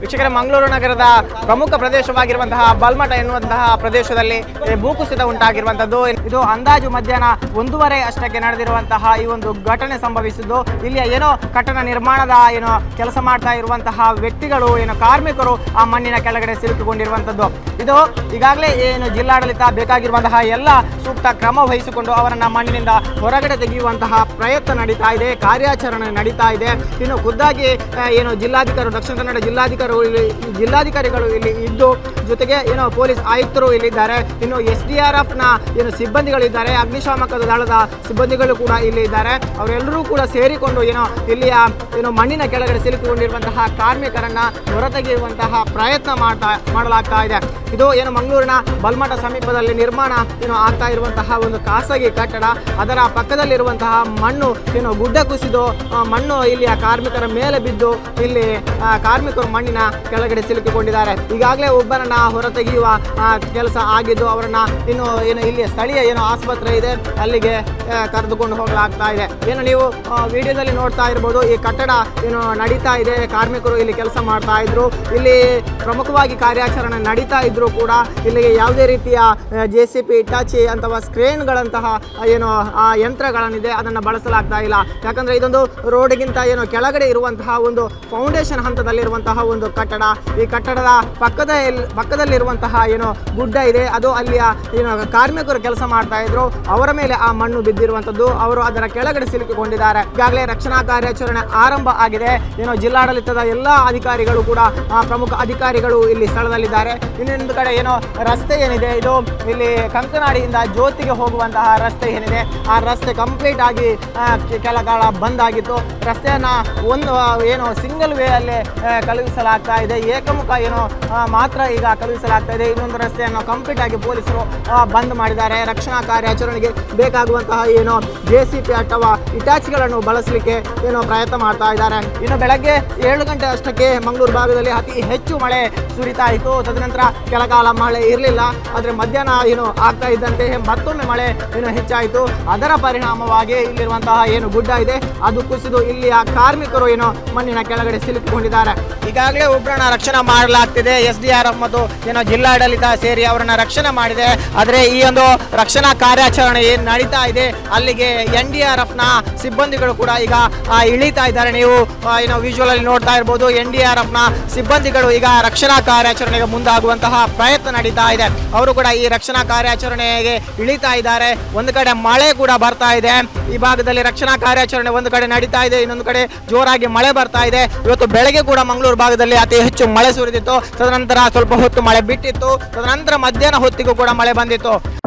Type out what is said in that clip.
ವೀಕ್ಷಕರ, ಮಂಗಳೂರು ನಗರದ ಪ್ರಮುಖ ಪ್ರದೇಶವಾಗಿರುವಂತಹ ಬಲ್ಮಠ ಎನ್ನುವಂತಹ ಪ್ರದೇಶದಲ್ಲಿ ಭೂಕುಸಿತ ಉಂಟಾಗಿರುವಂತದ್ದು ಇದು ಅಂದಾಜು ಮಧ್ಯಾಹ್ನ ಒಂದೂವರೆ ಅಷ್ಟಕ್ಕೆ ನಡೆದಿರುವಂತಹ ಈ ಒಂದು ಘಟನೆ ಸಂಭವಿಸಿದ್ದು. ಇಲ್ಲಿಯ ಏನೋ ಕಟ್ಟಡ ನಿರ್ಮಾಣದ ಏನೋ ಕೆಲಸ ಮಾಡ್ತಾ ಇರುವಂತಹ ವ್ಯಕ್ತಿಗಳು, ಏನೋ ಕಾರ್ಮಿಕರು ಆ ಮಣ್ಣಿನ ಕೆಳಗಡೆ ಸಿಲುಕಿಕೊಂಡಿರುವಂತದ್ದು ಇದು ಈಗಾಗಲೇ ಏನು ಜಿಲ್ಲಾಡಳಿತ ಬೇಕಾಗಿರುವಂತಹ ಎಲ್ಲ ಸೂಕ್ತ ಕ್ರಮ ವಹಿಸಿಕೊಂಡು ಅವರನ್ನ ಮಣ್ಣಿನಿಂದ ಹೊರಗಡೆ ತೆಗೆಯುವಂತಹ ಪ್ರಯತ್ನ ನಡೀತಾ ಇದೆ, ಕಾರ್ಯಾಚರಣೆ ನಡೀತಾ ಇದೆ. ಇನ್ನು ಖುದ್ದಾಗಿ ಏನು ಜಿಲ್ಲಾಧಿಕಾರಿ, ದಕ್ಷಿಣ ಕನ್ನಡ ಜಿಲ್ಲಾಧಿಕಾರಿಗಳು ಇಲ್ಲಿ ಜಿಲ್ಲಾಧಿಕಾರಿಗಳು ಇಲ್ಲಿ ಇದ್ದು, ಜೊತೆಗೆ ಏನು ಪೊಲೀಸ್ ಆಯುಕ್ತರು ಇಲ್ಲಿದ್ದಾರೆ. ಇನ್ನು ಎಸ್ ಡಿ ಆರ್ ಎಫ್ನ ಏನು ಸಿಬ್ಬಂದಿಗಳಿದ್ದಾರೆ ಅಗ್ನಿಶಾಮಕ ದಳದ ಸಿಬ್ಬಂದಿಗಳು ಕೂಡ ಇಲ್ಲಿ ಇದ್ದಾರೆ ಅವರೆಲ್ಲರೂ ಕೂಡ ಸೇರಿಕೊಂಡು ಏನೋ ಇಲ್ಲಿಯ ಏನೋ ಮಣ್ಣಿನ ಕೆಳಗಡೆ ಸಿಲುಕಿಕೊಂಡಿರುವಂತಹ ಕಾರ್ಮಿಕರನ್ನ ಹೊರತೆಗೆಯುವಂತಹ ಪ್ರಯತ್ನ ಮಾಡ್ತಾ, ಮಾಡಲಾಗ್ತಾ ಇದೆ. ಇದು ಏನು ಮಂಗಳೂರಿನ ಬಲ್ಮಠ ಸಮೀಪದಲ್ಲಿ ನಿರ್ಮಾಣ ಏನು ಆಗ್ತಾ ಇರುವಂತಹ ಒಂದು ಖಾಸಗಿ ಕಟ್ಟಡ. ಅದರ ಪಕ್ಕದಲ್ಲಿರುವಂತಹ ಮಣ್ಣು ಏನು ಗುಡ್ಡ ಕುಸಿದು ಮಣ್ಣು ಇಲ್ಲಿಯ ಕಾರ್ಮಿಕರ ಮೇಲೆ ಬಿದ್ದು, ಇಲ್ಲಿ ಕಾರ್ಮಿಕರು ಮಣ್ಣಿನ ಕೆಳಗಡೆ ಸಿಲುಕಿಕೊಂಡಿದ್ದಾರೆ. ಈಗಾಗಲೇ ಒಬ್ಬರನ್ನ ಹೊರತೆಗೆಯುವ ಕೆಲಸ ಆಗಿದ್ದು ಅವರನ್ನ ಇನ್ನು ಏನು ಇಲ್ಲಿ ಸ್ಥಳೀಯ ಏನು ಆಸ್ಪತ್ರೆ ಇದೆ, ಅಲ್ಲಿಗೆ ಕರೆದುಕೊಂಡು ಹೋಗಲಾಗ್ತಾ ಇದೆ. ಏನು ನೀವು ವಿಡಿಯೋದಲ್ಲಿ ನೋಡ್ತಾ ಇರ್ಬೋದು, ಈ ಕಟ್ಟಡ ಏನು ನಡೀತಾ ಇದೆ, ಕಾರ್ಮಿಕರು ಇಲ್ಲಿ ಕೆಲಸ ಮಾಡ್ತಾ ಇದ್ರು. ಇಲ್ಲಿ ಪ್ರಮುಖವಾಗಿ ಕಾರ್ಯಾಚರಣೆ ನಡೀತಾ ಇದ್ರು ಕೂಡ. ಇಲ್ಲಿಗೆ ಯಾವುದೇ ರೀತಿಯ ಜೆ ಸಿ ಪಿ ಇಟಾಚಿ ಅಥವಾ ಸ್ಕ್ರೇನ್ಗಳಂತಹ ಏನು, ಆ, ಯಂತ್ರಗಳನ್ನಿದೆ, ಅದನ್ನು ಬಳಸಲಾಗ್ತಾ ಇಲ್ಲ. ಯಾಕಂದ್ರೆ ಇದೊಂದು ರೋಡ್ಗಿಂತ ಏನು ಕೆಳಗಡೆ ಇರುವಂತಹ ಒಂದು ಫೌಂಡೇಶನ್ ಹಂತದಲ್ಲಿರುವಂತಹ ಒಂದು ಕಟ್ಟಡ. ಈ ಕಟ್ಟಡದ ಪಕ್ಕದ ಪಕ್ಕದಲ್ಲಿರುವಂತಹ ಏನು ಗುಡ್ಡ ಇದೆ. ಅದು ಅಲ್ಲಿಯ ಏನು ಕಾರ್ಮಿಕರು ಕೆಲಸ ಮಾಡ್ತಾ ಇದ್ರು. ಅವರ ಮೇಲೆ ಆ ಮಣ್ಣು ಬಿದ್ದಿರುವಂತದ್ದು ಅವರು ಅದರ ಕೆಳಗಡೆ ಸಿಲುಕಿಕೊಂಡಿದ್ದಾರೆ. ಈಗಾಗಲೇ ರಕ್ಷಣಾ ಕಾರ್ಯಾಚರಣೆ ಆರಂಭ ಆಗಿದೆ. ಏನು ಜಿಲ್ಲಾಡಳಿತದ ಎಲ್ಲ ಅಧಿಕಾರಿಗಳು ಕೂಡ ಪ್ರಮುಖ ಅಧಿಕಾರಿಗಳು ಇಲ್ಲಿ ಸ್ಥಳದಲ್ಲಿದ್ದಾರೆ. ಇನ್ನೊಂದು ಕಡೆ ಏನೋ ರಸ್ತೆ ಏನಿದೆ. ಇದು ಇಲ್ಲಿ ಕಂಕನಾಡಿಯಿಂದ ಜ್ಯೋತಿಗೆ ಹೋಗುವಂತಹ ರಸ್ತೆ ಏನಿದೆ. ಆ ರಸ್ತೆ ಕಂಪ್ಲೀಟ್ ಆಗಿ ಕೆಲ ಕಾಲ ಬಂದ್ ಆಗಿತ್ತು. ರಸ್ತೆಯನ್ನ ಒಂದು ಏನು ಸಿಂಗಲ್ ವೇ ಅಲ್ಲೇ ಆ, ಕಳುಹಿಸಲಾಗ್ತಾ ಇದೆ. ಏಕಮುಖ ಏನೋ ಮಾತ್ರ ಈಗ ಕಳುಹಿಸಲಾಗ್ತಾ ಇದೆ. ಇನ್ನೊಂದು ರಸ್ತೆಯನ್ನು ಕಂಪ್ಲೀಟ್ ಆಗಿ ಪೊಲೀಸರು ಆ, ಬಂದ್ ಮಾಡಿದ್ದಾರೆ. ರಕ್ಷಣಾ ಕಾರ್ಯಾಚರಣೆಗೆ ಬೇಕಾಗುವಂತಹ ಏನು ಜೆ ಸಿ ಪಿ ಅಥವಾ ಇಟಾಚಿಗಳನ್ನು ಬಳಸಲಿಕ್ಕೆ ಏನೋ ಪ್ರಯತ್ನ ಮಾಡ್ತಾ ಇದ್ದಾರೆ. ಇನ್ನು ಬೆಳಗ್ಗೆ ಏಳು ಗಂಟೆ ಅಷ್ಟಕ್ಕೆ ಮಂಗಳೂರು ಭಾಗದಲ್ಲಿ ಅತಿ ಹೆಚ್ಚು ಮಳೆ ಸುರಿತಾ ಇತ್ತು. ತದನಂತರ ಕೆಲಕಾಲ ಮಳೆ ಇರಲಿಲ್ಲ. ಆದರೆ ಮಧ್ಯಾಹ್ನ ಏನು ಆಗ್ತಾ ಇದ್ದಂತೆ ಮತ್ತೊಮ್ಮೆ ಮಳೆ ಏನು ಹೆಚ್ಚಾಯಿತು. ಅದರ ಪರಿಣಾಮವಾಗಿ ಇಲ್ಲಿರುವಂತಹ ಏನು ಗುಡ್ಡ ಇದೆ ಅದು ಕುಸಿದು ಇಲ್ಲಿಯ ಕಾರ್ಮಿಕರು ಏನು ಮಣ್ಣಿನ ಕೆಳಗಡೆ ಸಿಲುಕಿಕೊಂಡಿದ್ದಾರೆ. ಈಗಾಗಲೇ ಒಬ್ಬರನ್ನ ರಕ್ಷಣೆ ಮಾಡಲಾಗ್ತಿದೆ. ಎಸ್ ಡಿ ಆರ್ ಎಫ್ ಮತ್ತು ಏನೋ ಜಿಲ್ಲಾಡಳಿತ ಸೇರಿ ಅವರನ್ನ ರಕ್ಷಣೆ ಮಾಡಿದೆ. ಆದರೆ ಈ ಒಂದು ರಕ್ಷಣಾ ಕಾರ್ಯಾಚರಣೆ ಏನು ನಡೀತಾ ಇದೆ, ಅಲ್ಲಿಗೆ ಎನ್ ಡಿ ಆರ್ ಎಫ್ನ ಸಿಬ್ಬಂದಿಗಳು ಕೂಡ ಈಗ ಇಳಿತಾ ಇದ್ದಾರೆ. ನೀವು ಏನೋ ವಿಜುವಲ್ ಅಲ್ಲಿ ನೋಡ್ತಾ ಇರ್ಬೋದು, ಎನ್ ಡಿ ಆರ್ ಎಫ್ನ ಸಿಬ್ಬಂದಿಗಳು ಈಗ ರಕ್ಷಣಾ ಕಾರ್ಯಾಚರಣೆಗೆ ಮುಂದಾಗುವಂತಹ ಪ್ರಯತ್ನ ನಡೀತಾ ಇದೆ. ಅವರು ಕೂಡ ಈ ರಕ್ಷಣಾ ಕಾರ್ಯಾಚರಣೆಗೆ ಇಳಿತಾ ಇದ್ದಾರೆ. ಒಂದು ಕಡೆ ಮಳೆ ಕೂಡ ಬರ್ತಾ ಇದೆ. ಈ ಭಾಗದಲ್ಲಿ ರಕ್ಷಣಾ ಕಾರ್ಯಾಚರಣೆ ಒಂದು ಕಡೆ ನಡೀತಾ ಇದೆ, ಇನ್ನೊಂದು ಕಡೆ ಜೋರಾಗಿ ಮಳೆ ಬರ್ತಾ ಇದೆ. ಇವತ್ತು ಬೆಳಗ್ಗೆ ಕೂಡ ಮಂಗಳೂರು ಭಾಗದಲ್ಲಿ ಅತಿ ಹೆಚ್ಚು ಮಳೆ ಸುರಿದಿತ್ತು. ತದನಂತರ ಸ್ವಲ್ಪ ಹೊತ್ತು ಮಳೆ ಬಿಟ್ಟಿತ್ತು. ತದನಂತರ ಮಧ್ಯಾಹ್ನ ಹೊತ್ತಿಗೂ ಕೂಡ ಮಳೆ ಬಂದಿತ್ತು.